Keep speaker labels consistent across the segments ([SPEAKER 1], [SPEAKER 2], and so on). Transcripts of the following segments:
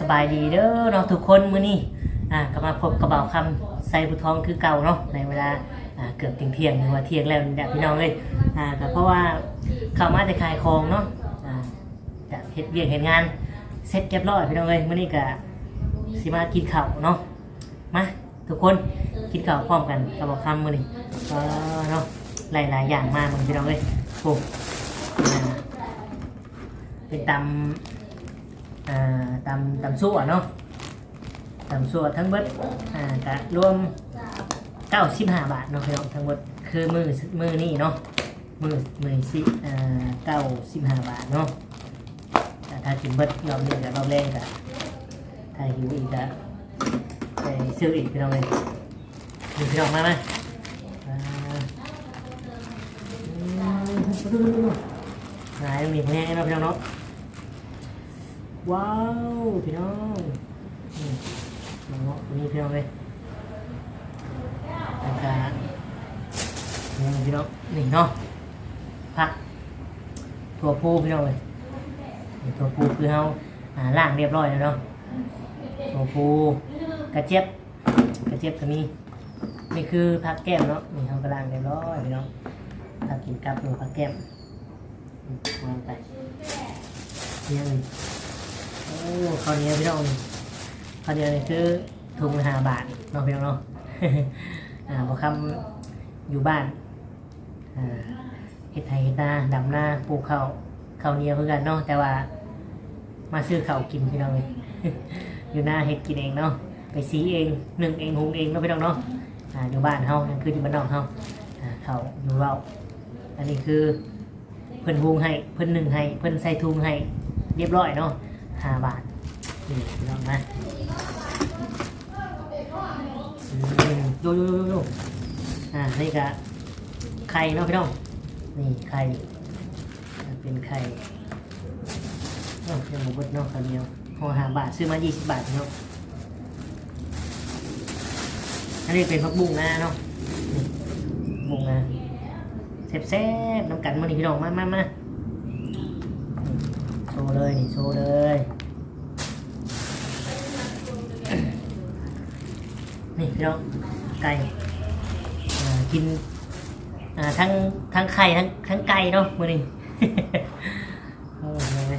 [SPEAKER 1] สบายดีเด้อเนาะทุกคนมื้อนี้อ่าก็มาพบกระเบาคำใส่บุทองคือเก่าเนาะในเวลาอ่าเกือบเที่ยงเที่ยงหรือว่าเที่ยงแล้วนี่แหละพี่น้องเลยอ่าก็เพราะว่าเข้ามาแต่ขายของเนาะอ่าจะเฮ็ดเวียกเฮ็ดงานเสร็จเรียบร้อยพี่น้องเลยมื้อนี้ก็สิมากินข้าวเนาะมาทุกคนกินข้าวพร้อมกันกระเบาคำมื้อนี้ก็เนาะหลายๆอย่างมากมึงพี่น้องเลยโอ้เป็นตำ อ่าตำตำซั่วเนาะตำซั่วทั้งเบิดอ่ากะรวม95บาทเนาะพี่น้องทั้งหมดคือมือมือนี่เนาะมือมือสิอ่า95บาทเนาะแต่ถ้ากินเบิดรอบนี้กับรอบแรกกะถ้าหิวอีกกะไปซื้ออีกพี่น้องเลยมีพี่น้องมาไหมอ่าอืมหายมีแห้งเนาะพี่น้องเนาะ ว้าวพี่น้องนี่มาเงาะตรงนี้พี่น้องเลยอากาศนี่พี่น้องนี่เนาะผักถั่วพูพี่น้องเลยนี่ถั่วพูคือเราอ่าล่างเรียบร้อยแล้วเนาะถั่วพูกระเจี๊ยบกระเจี๊ยบก็มีนี่คือผักแก้มเนาะนี่เรากำลังเรียบร้อยพี่น้องถ้ากินกับตัวผักแก้มอืมวางไปเนี่ยเลย โอ้ข้าวนียวพี่น้องข้าวนียวนี่คือถุงหาบาทเนาะพี่น้องเนาะอ่าบอคำอยู่บ้านอ่าเฮ็ดไทยเฮ็ดนาดำนาปลูกข้าวข้าวเหนียวเพื่อกันเนาะแต่ว่า มาซื้อข้าวกินพี่น้องเลยอยู่หน้าเฮ็ดกินเองเนาะไปซีเองหนึ่งเองหุงเองเนาะพี่น้องเนาะอ่าอยู่บ้านเฮานั่นคืออยู่บ้านนอกเฮาอ่าข้าวอยู่เราอันนี้คือเพิ่นหุงให้เพิ่นหนึ่งให้เพิ่นใส่ถุงให้เรียบร้อยเนาะ ห้าบาทนี่ลองนะอืมโยโยโยโยอ่านี่ก็ไข่เนาะพี่น้องนี่ไข่เป็นไข่เนาะยังหมูบดเนาะข้าวเหนียวห่อห้าบาทซื้อมายี่สิบบาทเนาะอันนี้เป็นผักบุ้งนะเนาะบุ้งนะแซ่บๆน้ำกันมานี่พี่น้องมามามา ว์เลยนี่โชว์เลยนี่พี่น้องไก่กินทั้งทั้งไข่ทั้งทั้งไก่เนาะมือนี้โอ้ย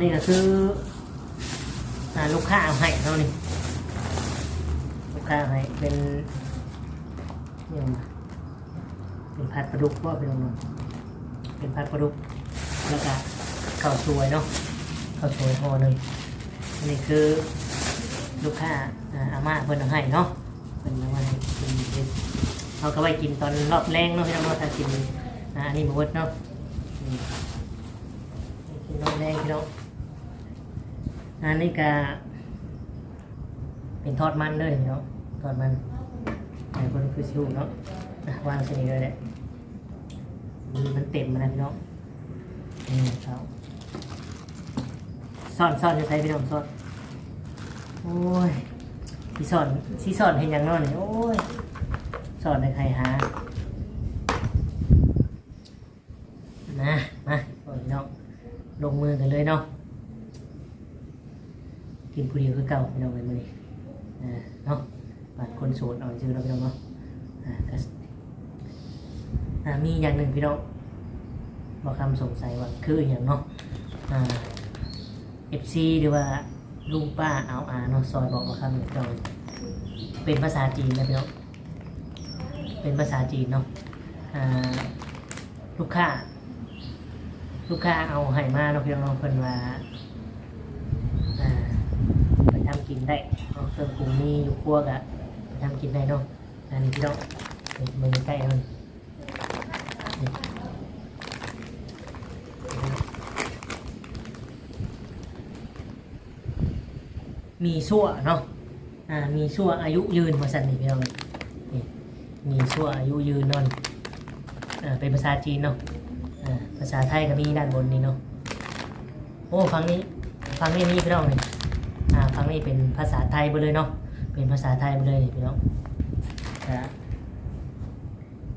[SPEAKER 1] นี่ก็คือลูกค้าเอาให้เนานี่ลูกค้าเอาให้เป็นเนี่ยเป็นผัดปลาดุกว่าเป็นเป็นผัดปลาดุก แล้วก็ข้าวสวยเนาะข้าวสวยห่อหนึ่งนนี้คือลูกค้าอาม่าเพิ่นเอาให้เนาะเพิ่นเอามาให้กินเย็นเขาก็ไว้กินตอนรอบแรงเนาะพี่น้องเนาถ้ากินอันนี้หมดเนาะกินรอบแรงพี่น้องอันนี้ก็เป็นทอดมันเลยพี่น้องทอดมันแต่คนคือชิวเนาะวางเสนีเลยแหละมันเต็มนะพี่น้อง นี่ครับซ่อนซ่อนจะใช้พี่น้องซ่อนโอ้ยที่ซ่อนที่ซ่อนเห็นอย่างนอนนี่โอ้ยซ่อนในใครหานะมาโอ้ยน้องลงมือกันเลยเนาะกินผู้เดียวคือเก่าพี่น้องเลยมื้อนี้อ่เนาะบัดคนโสดเอาชื่อเราพี่น้องเนาะอ่าก็อ่ามีอย่างหนึ่งพี่น้อง บอกคำสงสัยว่าคืออย่างเนาะอ่าเอฟซีหรือว่าลุงป้าเอาอาเนาะซอยบอกมาคำหนึ่งเราเป็นภาษาจีนนะพี่น้องเป็นภาษาจีนเนาะอ่าลูกค้า ลูกค้าเอาไห่มาเนาะพี่น้องเนเพิ่นว่าอ่าไปทำกินได้เนาะเครื่องปรุงมีอยู่ครัวกะไปทำกินได้เนาะอันนี้พี่น้องมือใกล้มันนี่ มีชั่วเนาะอ่ามีชั่วอายุยืนมาสั่นนี่พี่น้องนี่มีชั่วอายุยืนนอนอ่าเป็นภาษาจีนเนาะอ่าภาษาไทยก็มีด้านบนนี่เนาะโอ้ฟังนี้ฟังนี้นี่พี่น้องนี่อ่าฟังนี้เป็นภาษาไทยไปเลยเนาะเป็นภาษาไทยไปเลยนี่พี่น้อง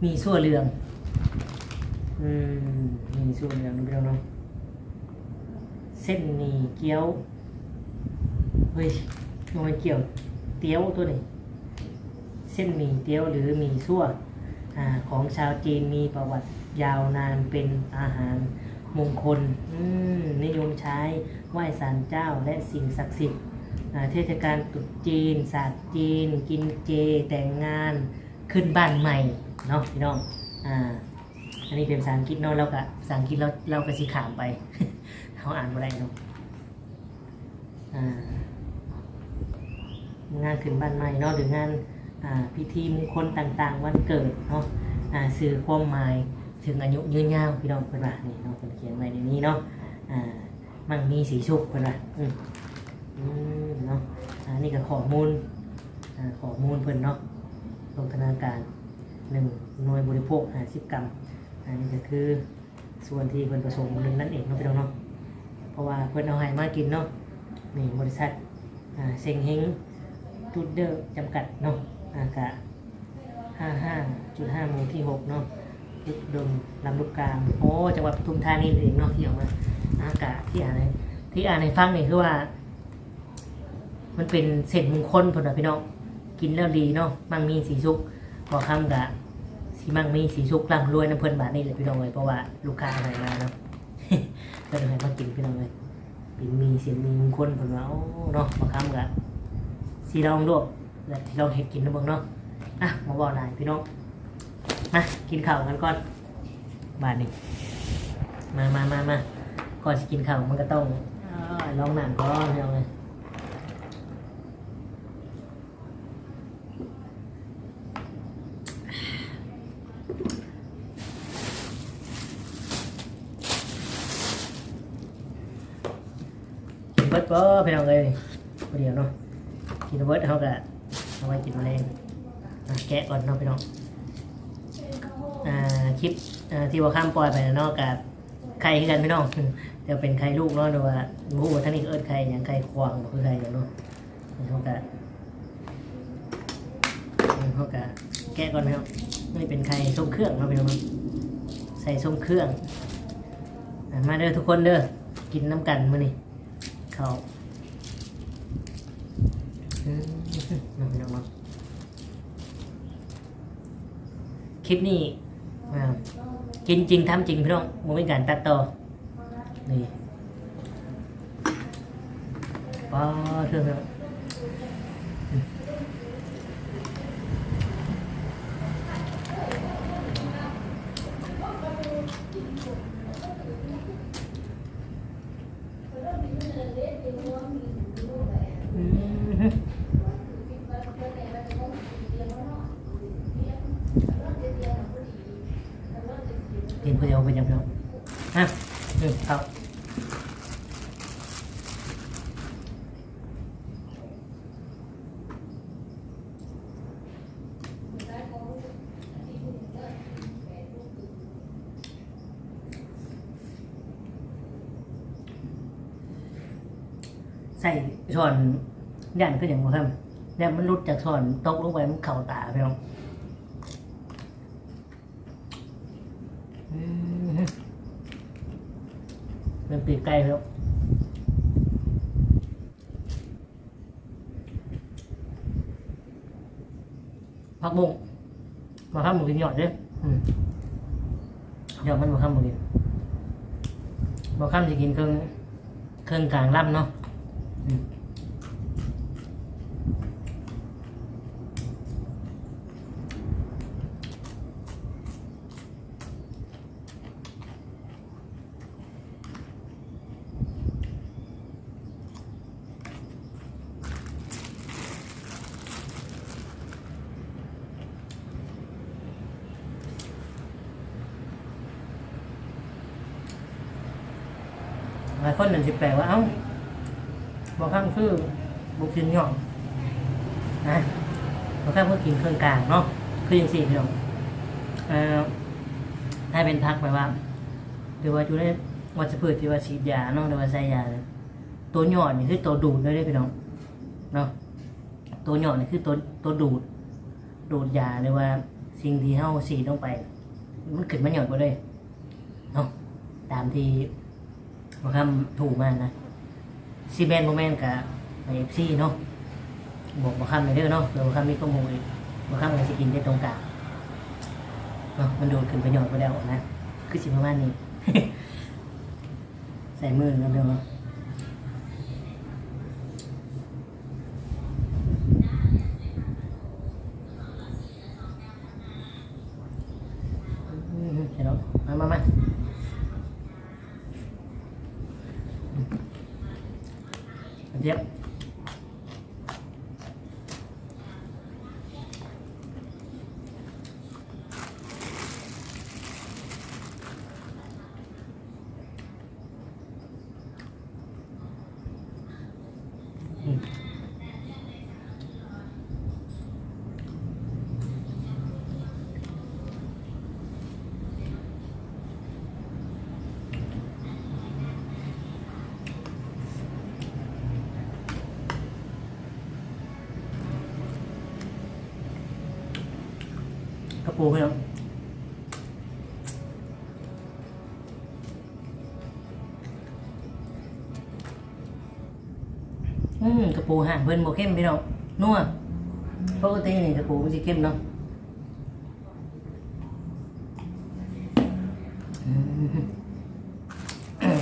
[SPEAKER 1] มีชั่วเรืองอืมมีชั่วเรืองนะพี่น้องเนาะเส้นหมี่เกี๊ยว ฮ้ยมันเกี่ยวเตี๋ยวตัวนี้ เส้นหมี่เตี๋ยวหรือหมี่ซั่วอาของชาวจีนมีประวัติยาวนานเป็นอาหารมงคลอืมนิยมใช้ไหว้ศาลเจ้าและสิ่งศักดิ์สิทธิ์อ่าเทศกาลตรุษจีนศาสตร์จีน กินเจ แต่งงานขึ้นบ้านใหม่เนาะพี่น้องอ่าอันนี้เป็นภาษาอังกฤษเนาะเราก็ภาษาอังกฤษเราเราก็สิขามไปเขาอ่านบ่ได้เนาะอ่า งานขึ้นบ้านใหม่เนาะหรืองานพิธีมงคลต่างๆ วันเกิดเนาะสื่อความหมายถึงอายุยืนยาวพี่น้องเพิ่นว่านี่เนาะเพิ่นเขียนไว้ในนี้เนาะอ่ามั่งมีสีสุขเพิ่นว่าอืมเนาะอ่านี่ก็ข้อมูลข้อมูลเพิ่นเนาะลงธนาการหนึ่งหน่วยบริโภค50กรัมอันนี้ก็คือส่วนที่เพิ่นผสมหนึ่งนั่นเองเนาะพี่น้องเนาะเพราะว่าเพิ่นเอาให้มากินเนาะนี่บริษัทเซ็งเฮง ทูดเดอร์จำกัดเนาะอากาห้าห้าจุดห้าหมู่ที่หกเนาะทิศดงลำลูกกาโอ้จังหวัดปทุมธานีเองเนาะที่ออกมาอากาศที่อ่านในที่อ่านในฟังนี่คือว่า มันเป็นเศษมงคลผลนะพี่น้องกินแล้วดีเนาะมั่งมีสีสุกบอกคำกะสีมั่งมีสีสุกร่ำรวยน้ำเพลินบาทนี่เลยพี่น้องเลยเพราะว่าลูกค้าอะไรมาเนาะก็เลยให้มากินพี่น้องเลยเป็นมีเสียงมีมงคลผลว่าโอ้เนาะบอกคำกะ สีลองด้วยแล้วที่เราเห็ดกินนะเบิ่งเนาะอะมาบอกนายพี่น้องมากินข้าวกันก่อนบาทนี้มามามามาก่อนจะกินข้าวมันก็ต้องอลองหนังก่อนพี่น้องเลยกินเบิดบ่พี่น้องเลยพอเดียวเนาะ กินเบิร์ดเขาก็เอาไว้กินแมลงแกะก่อนเนาะพี่น้องอ่าคลิปอ่าที่ว่าข้ามปล่อยไปเนาะกับไข่คือกันพี่น้องจะเป็นไข่ลูกเนาะหรือว่าหมูท่านนี้เอิ้นไข่อย่างไข่ควางคือไข่อย่างเนาะเขาก็เขาก็แกะก่อนพี่น้องนี่เป็นไข่ทรงเครื่องเนาะพี่น้องใส่ทรงเครื่องมาเด้อทุกคนเด้อกินน้ำกันมื้อนี้ข้า น้องคลิปนี้กินจริงทำจริงพี่น้องมันเป็นการตัดต่อนี่ป้าเท่านั้นอืม กินคนเดียวเป็นยังไงครับฮะอืมครับใส่ช้อนย่านก็อย่างว่าครับแล้วมันรุดจากช้อนตกลงไปมันเข่าตาพี่น้อง อืมเปีกไก่ครับผักบุ้งมาข้ามหมูกินหยอดเด้ออืมหยอดมันมาข้ามหมูกินมาข้ามจะกินเครื่องเครื่องกลางล่ำเนาะ ลายคนหนึ่งสิแปลว่าเอ้าบอกข้ามคือบุกินหยอดนะบอกข้ามเพื่อกินเครื่องกลางเนาะคืออย่างสี่พี่น้องเอ่อให้เป็นทักไปว่าหรือว่าอยู่ในวัชพืชที่ว่าฉีดยาเนาะหรือว่าใส่ยาเนี่ยตัวหยอดนี่คือตัวดูดเลยเด้อพี่น้องเนาะตัวหยอดนี่คือตัวตัวดูด ดูดยาหรือว่าสิ่งที่เฮาฉีดลงไป มันขึ้นมาหยอดไปเลยเนาะตามที่ บ่คำถูกมากนะซีแมนโมแมนกับเอฟซีเนาะบอกบ่คำไปเด้อเนาะเดี๋ยวบ่คำมีข้อมูลอีกบ่คำก็สิกินได้ตรงกลางเนาะมันโดนขึ้นไปหยอดไปแล้วนะ คือสิประมาณนี้ ใส่มือกันเด้อเนาะ อืมเห็นแล้วมามามาเดี๋ยวอืมกระ ปูพี่น้องอืมกระปูห่างเพิ่นโบเข้มพี่น้องนัวปกตินี่กระปูมันสิเข้มเนาะอืม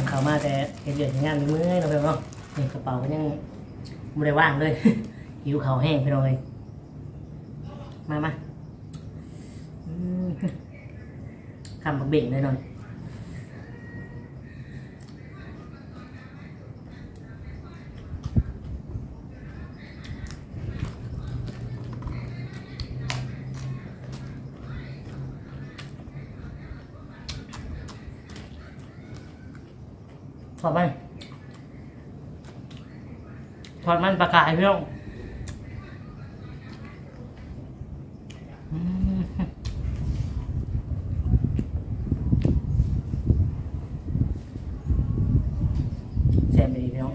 [SPEAKER 1] เข้ามาแต่เห็นเดือดงานมีมือให้เราไปเนาะนี่กระเป๋าก็ยังไม่ได้ว่างเลยหิวเขาแห้งพี่น้องเลยมามาอืม คำบักเบ่งเลยหน่อยถอดมันถอดมันประกายพี่น้องอืมแซ่บไปดีพี่น้อง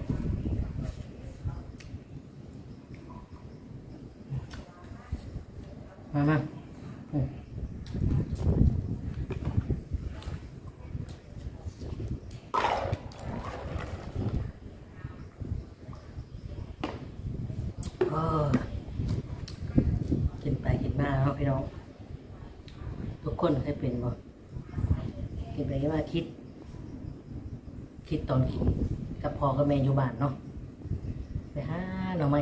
[SPEAKER 1] มามาอืมเออกินไปกินมาเนาะพี่น้อง ทุก คนเคยเป็นบ่เกินไปก็ว่าคิด คิดตอนกินกับพ่อกับแม่อยู่บ้านเนาะไปหาหน่อไม้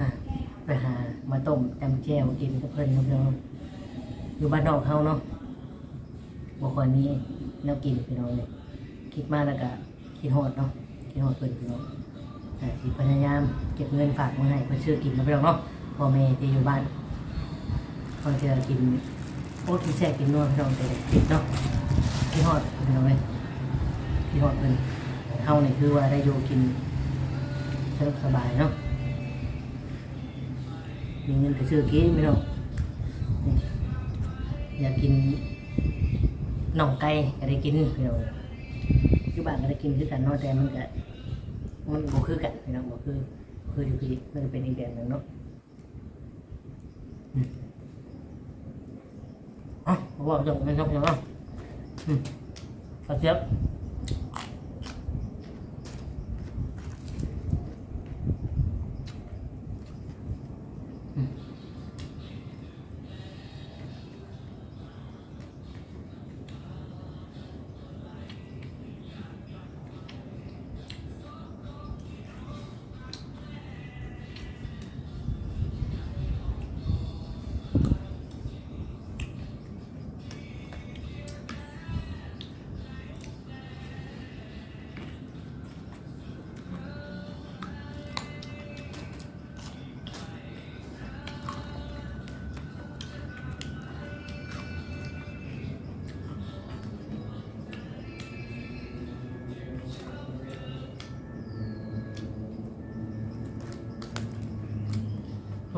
[SPEAKER 1] อะไปหามาต้มจำแจ่วกินกับเพิ่นกับพี่น้องอยู่บ้านนอกเขาเนาะบ่ค่อยมีแนวกินพี่น้องเลยคิดมาแล้วก็คิดฮอดเนาะคิดฮอดเพิ่นพี่น้องอ่าสิพยายามเก็บเงินฝากมาให้เพิ่นซื้อกินมาพี่น้องเนาะพ่อแม่ที่อยู่บ้าน บางทีเรากินโอ๊ตที่แซ่กินนวดพี่น้องแต่ติดเนาะพี่ฮอดพี่น้องเลยพี่ฮอดเป็นเฮาเนี่ยคือว่าได้อยู่กินสนุกสบายเนาะมีเงินไปซื้อกินพี่น้องอยากกินน่องไก่ก็ได้กินพี่น้องอยู่บ้านก็ได้กินคือกันเนาะแต่มันก็มันบ่คือกันพี่น้องบ่คือคืออยู่พี่มันเป็นอีกแบบหนึ่งเนาะอ่ะบอกจบไม่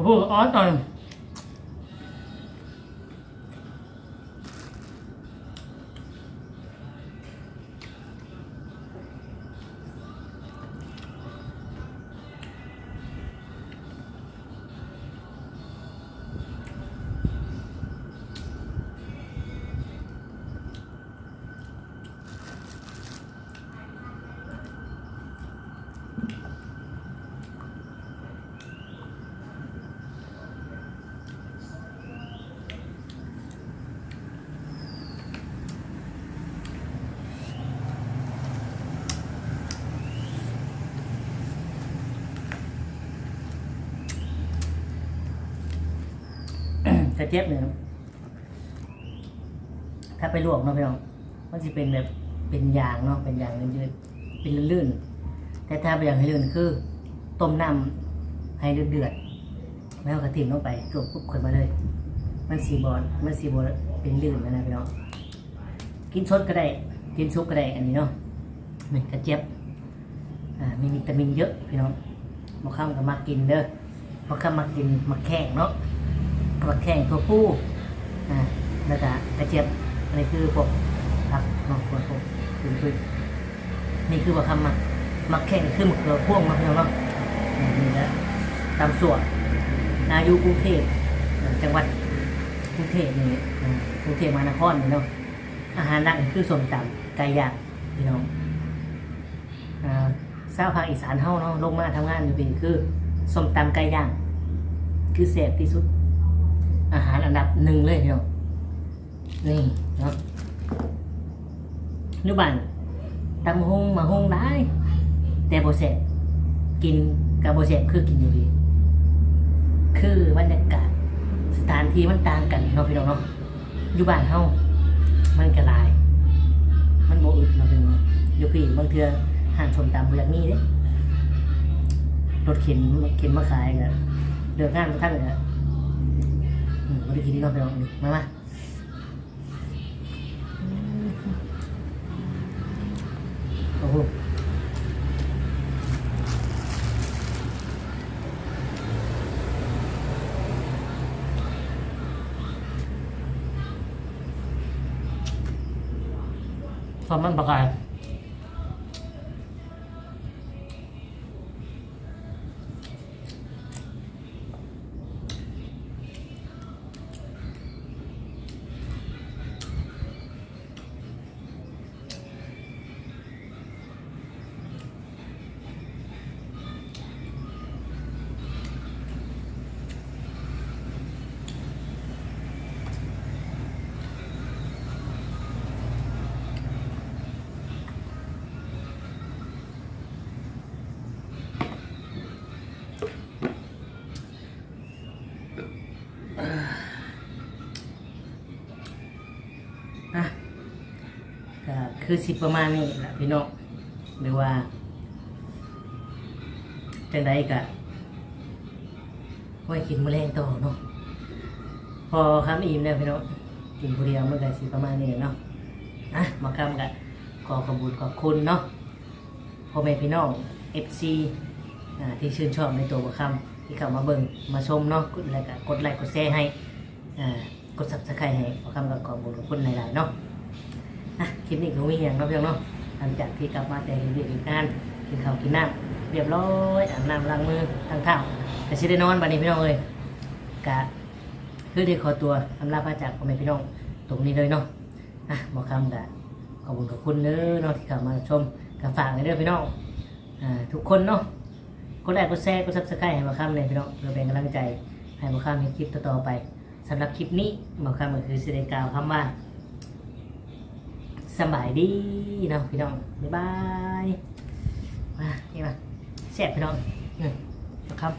[SPEAKER 1] โอ้โระเจี๊ยบเนี่ยถ้าไปลวกเนาะพี่น้องมันจะเป็นแบบเป็นยางเนาะเป็นยางยืดๆเป็นลื่นๆแต่ถ้าไปอย่างให้ลื่นคือ ต้มน้ำให้เดือดๆแล้วกระถิ่มลงไปลวกปุ๊บขึ้นมาเลย มันสีบอลมันสีบอลเป็นลื่นนะพี่น้องกินสดก็ได้กินซุปก็ได้อันนี้เนาะนี่กระเจี๊ยบอ่ามีวิตามินเยอะพี่น้องบางครั้งก็มากินเด้อบางครั้งมากินมาแข่งเนาะ มาแข่งตัวผู้อ่าแล้วก็กระเจี๊ยบอันนี้คือพวกผักเนาะพวกพวกคือคือนี่คือว่าคำมามาแข่งคือมะเขือพ่วงมาพี่น้องเนาะอ่านี่นะตามส่วนนายุกรุงเทพจังหวัดกรุงเทพนี่กรุงเทพมหานครนี่เนาะอาหารหลักคือส้มตำไก่ย่างพี่น้องอ่าชาวภาคอีสานเฮาเนาะลงมาทำงานอยู่เปีคือส้มตำไก่ย่าง คือแซ่บที่สุด อาหารอันดับหนึ่งเลยพี่น้องนี่เนาะนุบันตำหงมาหงได้ แต่โบแซ่บกินกับโบแซ่บคือกินอยู่ดี คือบรรยากาศสถานที่มันต่างกันเนาะพี่น้องเนาะอยู่บ้านเฮามันกระลาย มันโมอึดมาเป็นอยู่พี่บางเทือห่านชมตามบอย่างนี้เด้รถเข็นเข็นมาขายกันเดือกงานมาทั้งเลยอืมมา ได้กินเนาะไปลองดิมามาโอ้โหพอมันประกาย คือสิประมาณนี้แหละพี่น้องหรือว่าจังใดกะไว้กินมะเร็งต่อเนาะพอคำอิ่มแล้วพี่น้องกินผู้เดียวมันก็สิประมาณนี้เนาะอะมาคำกะขอขอบคุญขอบคุณเนาะพ่อแม่พี่น้อง FC อ่าที่ชื่นชอบในตัวบัคำที่เข้ามาเบิ่งมาชมเนาะกดไลค์กดไลค์กดแชร์ให้อ่ากด subscribe ให้บัคำกับขอบคุญขอบคุณหลายๆเนาะ อะคลิปนี้ก็มีอย่างเนาะพี่น้องเนาะหลังจากที่กลับมาแต่เรียนงานกินข้าวกินน้ำเรียบร้อยอาบน้ำล้างมือทั้งเท้าก็ชิได้นอนบัดนี้พี่น้องเอ้ยกะคือได้ขอตัวอำลาพระจากพ่อแม่พี่น้องตรงนี้เลยเนาะอะหมอคำกะขอบคุณขอบคุณเด้อเนาะที่เข้ามาชมกับฝากในเด้องพี่น้องอ่าทุกคนเนาะกดไลค์กดแชร์กดซับสไครต์ให้มาข้ามเลยพี่น้องเพื่อเป็นกำลังใจให้มาข้ามในคลิปต่อๆไปสำหรับคลิปนี้มาข้ามก็คือสิได้กล่าวคำว่า สบายดีเนาะพี่น้องบ๊ายบายมานี่มาแซ่บพี่น้องอืมครับ